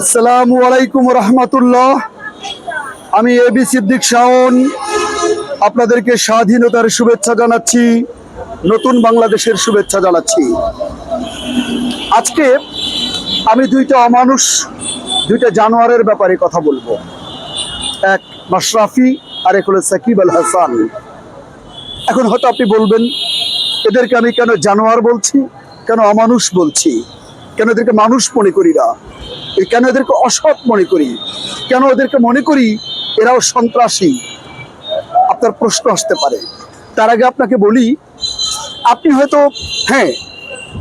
আসসালামু আলাইকুম রহমতুল্লাহ। আমি এবি সিদ্দিক শাওন। আপনাদেরকে স্বাধীনতার শুভেচ্ছা জানাচ্ছি, নতুন বাংলাদেশের শুভেচ্ছা জানাচ্ছি। আজকে আমি দুইটা অমানুষ, দুইটা জানোয়ারের ব্যাপারে কথা বলব। এক মাশরাফি আর এক হলো সাকিব আল হাসান। এখন হয়তো আপনি বলবেন, এদেরকে আমি কেন জানোয়ার বলছি, কেন অমানুষ বলছি, কেন এদেরকে মানুষ মনে করি না? এ কেন এদেরকে অসৎ মনে করি? কেন এদেরকে মনে করি এরাও সন্ত্রাসী? আপনার প্রশ্ন আসতে পারে। তার আগে আপনাকে বলি, আপনি হয়তো হ্যাঁ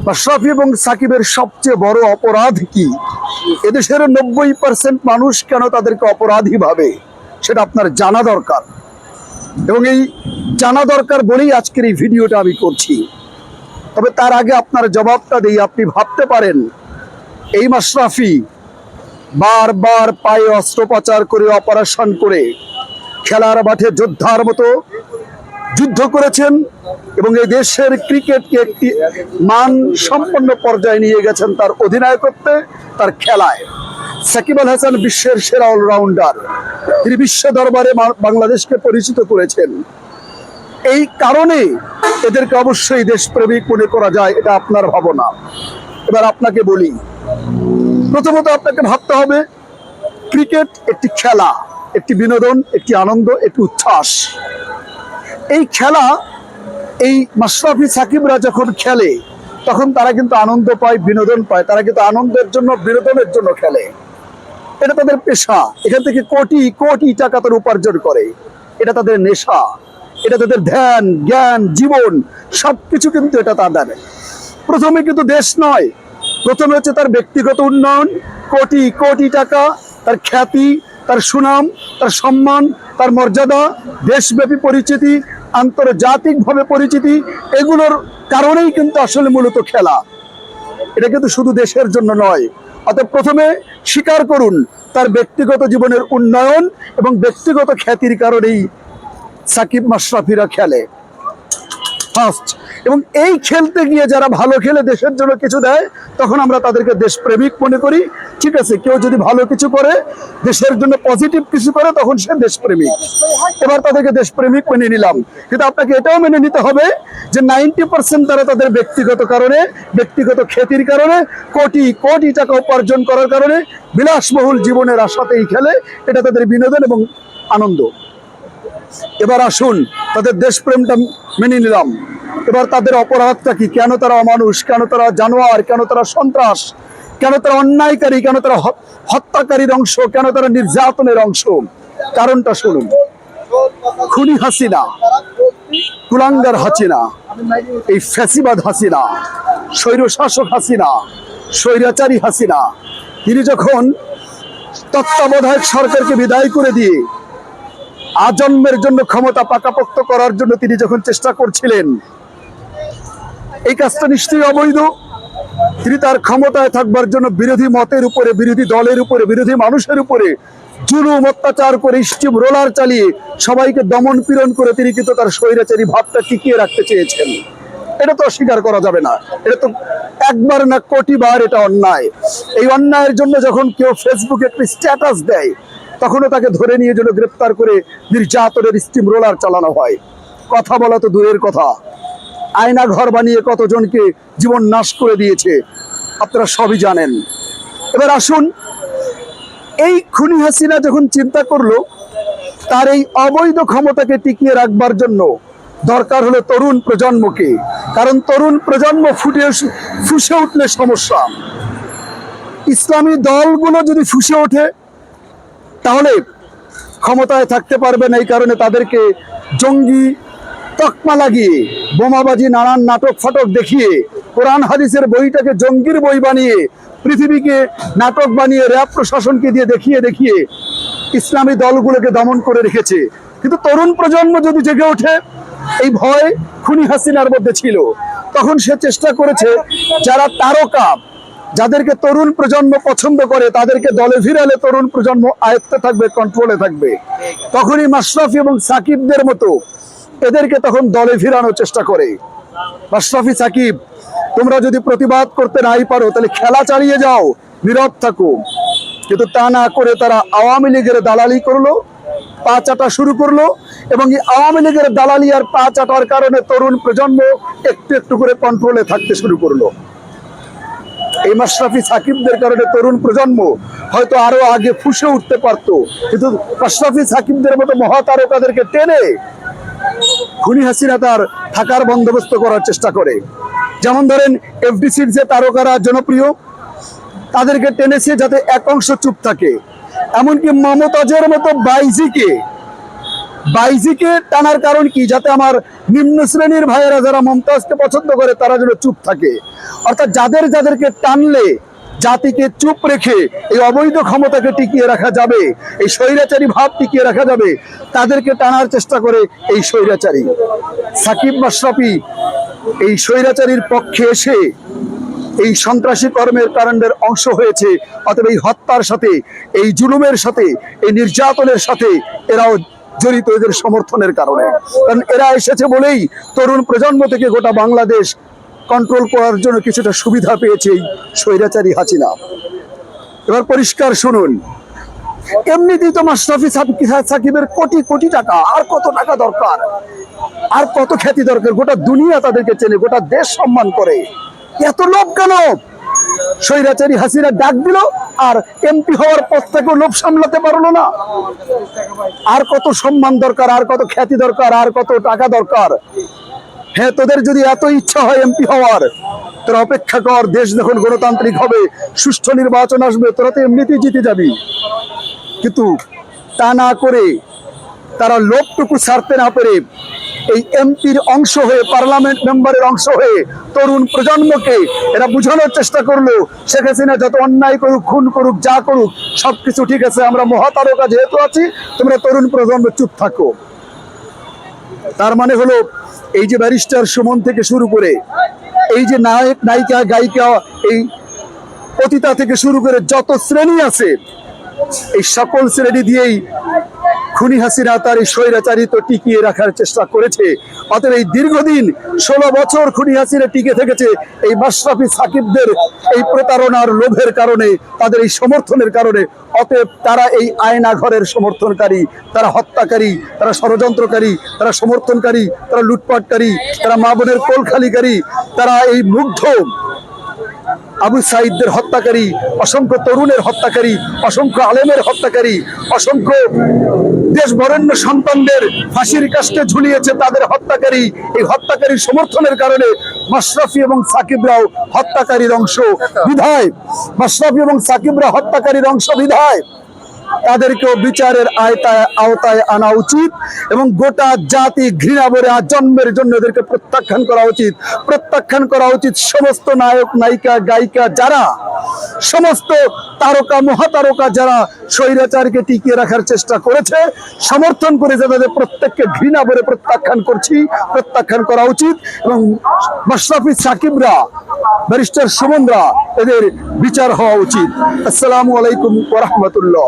মাশরাফি এবং সাকিবের সবচেয়ে বড় অপরাধ কি? এদেশের নব্বই পার্সেন্ট মানুষ কেন তাদেরকে অপরাধী ভাবে? সেটা আপনার জানা দরকার। এবং এই জানা দরকার বলেই আজকের এই ভিডিওটা আমি করছি। তবে তার আগে আপনার জবাবটা দিই আপনি ভাবতে পারেন, এই মাশরাফি বারবার পায়ে অস্ত্রোপচার করে অপারেশন করে খেলার মাঠে যোদ্ধার মতো যুদ্ধ করেছেন এবং এই দেশের ক্রিকেটকে একটি মান সম্পন্ন পর্যায়ে নিয়ে গেছেন তার অধিনায়কত্বে, তার খেলায়। সাকিব আল হাসান বিশ্বের সেরা অলরাউন্ডার। তিনি বিশ্ব দরবারে বাংলাদেশকে পরিচিত করেছেন। এই কারণে এদেরকে অবশ্যই দেশপ্রেমিক মনে করা যায়, এটা আপনার ভাবনা। এবার আপনাকে বলি প্রথমত আপনাকে ভাবতে হবে, ক্রিকেট একটি খেলা, একটি বিনোদন, একটি আনন্দ, একটি উচ্ছ্বাস। এই খেলা, এই মাশরাফি সাকিবরা যখন খেলে, তখন তারা কিন্তু আনন্দ পায়, বিনোদন পায়। তারা কিন্তু আনন্দের জন্য, বিনোদনের জন্য খেলে। এটা তাদের পেশা। এখান থেকে কোটি কোটি টাকা তারা উপার্জন করে। এটা তাদের নেশা। এটা তাদের ধ্যান, জ্ঞান, জীবন, সবকিছু কিন্তু এটা তাদের প্রথমে কিন্তু দেশ নয় প্রথমে হচ্ছে তার ব্যক্তিগত উন্নয়ন, কোটি কোটি টাকা, তার খ্যাতি, তার সুনাম, তার সম্মান, তার মর্যাদা, দেশব্যাপী পরিচিতি, আন্তর্জাতিকভাবে পরিচিতি, এগুলোর কারণেই কিন্তু আসলে মূলত খেলা। এটা কিন্তু শুধু দেশের জন্য নয়। অতএব প্রথমে স্বীকার করুন তার ব্যক্তিগত জীবনের উন্নয়ন এবং ব্যক্তিগত খ্যাতির কারণেই সাকিব মাশরাফিরা খেলে। ফার্স্ট এবং এই খেলতে গিয়ে যারা ভালো খেলে দেশের জন্য কিছু দেয়, তখন আমরা তাদেরকে দেশপ্রেমিক মনে করি। ঠিক আছে, কেউ যদি ভালো কিছু করে, দেশের জন্য পজিটিভ কিছু করে, তখন সে দেশপ্রেমিক। এবার তাদেরকে দেশপ্রেমিক মেনে নিলাম। কিন্তু আপনাকে এটাও মেনে নিতে হবে যে নাইনটি পার্সেন্ট তারা তাদের ব্যক্তিগত কারণে, ব্যক্তিগত খ্যাতির কারণে, কোটি কোটি টাকা উপার্জন করার কারণে বিলাসবহুল জীবনের আশাতেই খেলে। এটা তাদের বিনোদন এবং আনন্দ। এবার আসুন, তাদের দেশপ্রেমটা মেনে নিলাম। এবার তাদের অপরাধটা কি? কেন তারা অমানুষ? কেন তারা জানোয়ার? কেন তারা সন্ত্রাস? কেন তারা অন্যায়কারী? কেন তারা হত্যাকারীর অংশ? কেন তারা নির্যাতনের অংশ? কারণটা শুনুন। খুনি হাসিনা, কুলাঙ্গার হাসিনা, এই ফ্যাসিবাদ হাসিনা, স্বৈরশাসক হাসিনা, স্বৈরাচারী হাসিনা, তিনি যখন তত্ত্বাবধায়ক সরকারকে বিদায় করে দিয়ে আজন্মের জন্য ক্ষমতা পাকাপোক্ত করার জন্য তিনি যখন চেষ্টা করছিলেন, এই কাজটা নিশ্চয়ই অবৈধ। তিনি তার ক্ষমতায় থাকবার জন্য বিরোধী মতের উপরে, বিরোধী দলের উপরে, বিরোধী মানুষের উপরে জুলুম, অত্যাচার করে স্টিম রোলার চালিয়ে সবাইকে দমন পীড়ন করে তিনি কিন্তু তার স্বৈরাচারী ভাবটা টিকিয়ে রাখতে চেয়েছেন। এটা তো অস্বীকার করা যাবে না। এটা তো একবার না কোটি বার এটা অন্যায়। এই অন্যায়ের জন্য যখন কেউ ফেসবুকে একটি স্ট্যাটাস দেয় তখনও তাকে ধরে নিয়ে যেন গ্রেপ্তার করে নির্যাতনের স্টিম রোলার চালানো হয়। কথা বলা তো দূরের কথা। আয়না ঘর বানিয়ে কতজনকে জীবন নাশ করে দিয়েছে, আপনারা সবই জানেন। এবার আসুন, এই খুনি হাসিনা যখন চিন্তা করল, তার এই অবৈধ ক্ষমতাকে টিকিয়ে রাখবার জন্য দরকার হলো তরুণ প্রজন্মকে, কারণ তরুণ প্রজন্ম ফুটে ফুসে উঠলে সমস্যা। ইসলামী দলগুলো যদি ফুসে ওঠে তাহলে ক্ষমতায় থাকতে পারবে না এই কারণে তাদেরকে জঙ্গি তকমা লাগিয়ে, বোমাবাজি, নানান নাটক ফাটক দেখিয়ে, কোরআন হাদিসের বইটাকে জঙ্গির বই বানিয়ে, পৃথিবীকে নাটক বানিয়ে, র্যাব প্রশাসনকে দিয়ে দেখিয়ে দেখিয়ে ইসলামী দলগুলোকে দমন করে রেখেছে। কিন্তু তরুণ প্রজন্ম যদি জেগে ওঠে, এই ভয় খুনি হাসিনার মধ্যে ছিল। তখন সে চেষ্টা করেছে, যারা তারকা যাদেরকে তরুণ প্রজন্ম পছন্দ করে, তাদেরকে দলে ফিরালে তরুণ প্রজন্ম আয়ত্তে থাকবে কন্ট্রোলে থাকবে। তখনই মাশরাফি এবং সাকিবদের মতো এদেরকে তখন দলে ফিরানোর চেষ্টা করে। মাশরাফি, সাকিব, তোমরা যদি প্রতিবাদ করতে নাই পারো, তাহলে খেলা চালিয়ে যাও, নীরব থাকো। কিন্তু তা না করে তারা আওয়ামী লীগের দালালি করল, পা চাটা শুরু করল এবং এই আওয়ামী লীগের দালালি আর পা চাটার কারণে তরুণ প্রজন্ম একটু একটু করে কন্ট্রোলে থাকতে শুরু করল। এই মাশরাফি সাকিবদের কারণে তরুণ প্রজন্ম হয়তো আরও আগে ফুসে উঠতে পারতো। কিন্তু মাশরাফি সাকিবদের মতো মহাতারকাদেরকে টেনে খুনি হাসিনা তার থাকার বন্দোবস্ত করার চেষ্টা করে। যেমন ধরেন এফডিসির যে তারকারা জনপ্রিয়, তাদেরকে টেনেছে যাতে এক অংশ চুপ থাকে। এমনকি মমতাজের মতো বাইজিকে বাইজিকে টানার কারণ কি? যাতে আমার নিম্ন শ্রেণির ভাইয়েরা যারা মমতাজকে পছন্দ করে, তারা যেন চুপ থাকে। অর্থাৎ যাদের যাদেরকে টানলে, জাতিকে চুপ রেখে এই অবৈধ ক্ষমতাকে টিকিয়ে রাখা যাবে, এই স্বৈরাচারী ভাব টিকিয়ে রাখা যাবে, তাদেরকে টানার চেষ্টা করে এই স্বৈরাচারী। সাকিব মাশরাফি এই স্বৈরাচারীর পক্ষে এসে এই সন্ত্রাসী কর্মের কারণের অংশ হয়েছে, অতএব এই হত্যার সাথে, এই জুলুমের সাথে, এই নির্যাতনের সাথে এরাও জড়িত এদের সমর্থনের কারণে। কারণ এরা এসেছে বলেই তরুণ প্রজন্ম থেকে গোটা বাংলাদেশ কন্ট্রোল করার জন্য কিছুটা সুবিধা পেয়েছে এই স্বৈরাচারী হাসিনা। এবার পরিষ্কার শুনুন এমনিতেই তো মাশরাফি সাকিব- সাকিবের কোটি কোটি টাকা, আর কত টাকা দরকার? আর কত খ্যাতি দরকার? গোটা দুনিয়া তাদেরকে চেনে, গোটা দেশ সম্মান করে। এত লোভ কেন? স্বৈরাচারী হাসিনা ডাক দিল আর এমপি হওয়ার পর থেকেও লোভ সামলাতে পারল না। আর কত সম্মান দরকার, আর কত খ্যাতি দরকার, আর কত টাকা দরকার। হ্যাঁ তোদের যদি এত ইচ্ছা হয় এমপি হওয়ার, তোরা অপেক্ষা কর, দেশ যখন গণতান্ত্রিক হবে, সুষ্ঠু নির্বাচন আসবে, তোরা তো এমনিতেই জিতে যাবি। কিন্তু তা না করে তারা লোকটুকু ছাড়তে না পেরে এই এমপির অংশ হয়ে, পার্লামেন্ট মেম্বারের অংশ হয়ে তরুণ প্রজন্মকে এরা বুঝানোর চেষ্টা করল, শেখ হাসিনা যত অন্যায় করুক, খুন করুক, যা করুক, সবকিছু ঠিক আছে, আমরা মহাতারকা যেহেতু আছি, তোমরা তরুণ প্রজন্ম চুপ থাকো। তার মানে হলো, এই যে ব্যারিস্টার সুমন থেকে শুরু করে, এই যে নায়ক, নায়িকা, গায়িকা, এই পতিতা থেকে শুরু করে যত শ্রেণি আছে, এই সকল শ্রেণি দিয়েই খুনি হাসিনা তার এই স্বৈরাচারিত টিকিয়ে রাখার চেষ্টা করেছে। অতএব এই দীর্ঘদিন ষোলো বছর খুনি হাসিনা টিকে থেকেছে, এই মাশরাফি সাকিবদের এই প্রতারণার লোভের কারণে, তাদের এই সমর্থনের কারণে। অতএব তারা এই আয়না ঘরের সমর্থনকারী, তারা হত্যাকারী, তারা ষড়যন্ত্রকারী, তারা সমর্থনকারী, তারা লুটপাটকারী, তারা মা বোনের কোলখালিকারী, তারা এই মুগ্ধ আবু সাইদদের হত্যাকারী, অসংখ্য তরুণের হত্যাকারী, অসংখ্য আলেমের হত্যাকারী, অসংখ্য দেশবরেণ্য সন্তানদের ফাঁসির কাস্টে ঝুলিয়েছে তাদের হত্যাকারী। এই হত্যাকারী সমর্থনের কারণে মাশরাফি এবং সাকিবরাও হত্যাকারীর অংশ বিধায়। মাশরাফি এবং সাকিবরা হত্যাকারীর অংশ বিধায়। তাদেরকেও বিচারের আয়তায় আওতায় আনা উচিত এবং গোটা জাতি ঘৃণা ভরে জন্মের জন্য এদেরকে প্রত্যাখ্যান করা উচিত। প্রত্যাখ্যান করা উচিত সমস্ত নায়ক, নায়িকা, গায়িকা যারা, সমস্ত তারকা, মহাতারকা যারা স্বৈরাচারকে টিকিয়ে রাখার চেষ্টা করেছে, সমর্থন করে যে তাদের প্রত্যেককে ঘৃণা ভরে প্রত্যাখ্যান করছি, প্রত্যাখ্যান করা উচিত এবং মাশরাফি সাকিবরা, ব্যারিস্টার সুমনরা এদের বিচার হওয়া উচিত। আসসালামু আলাইকুম ওরহমতুল্লাহ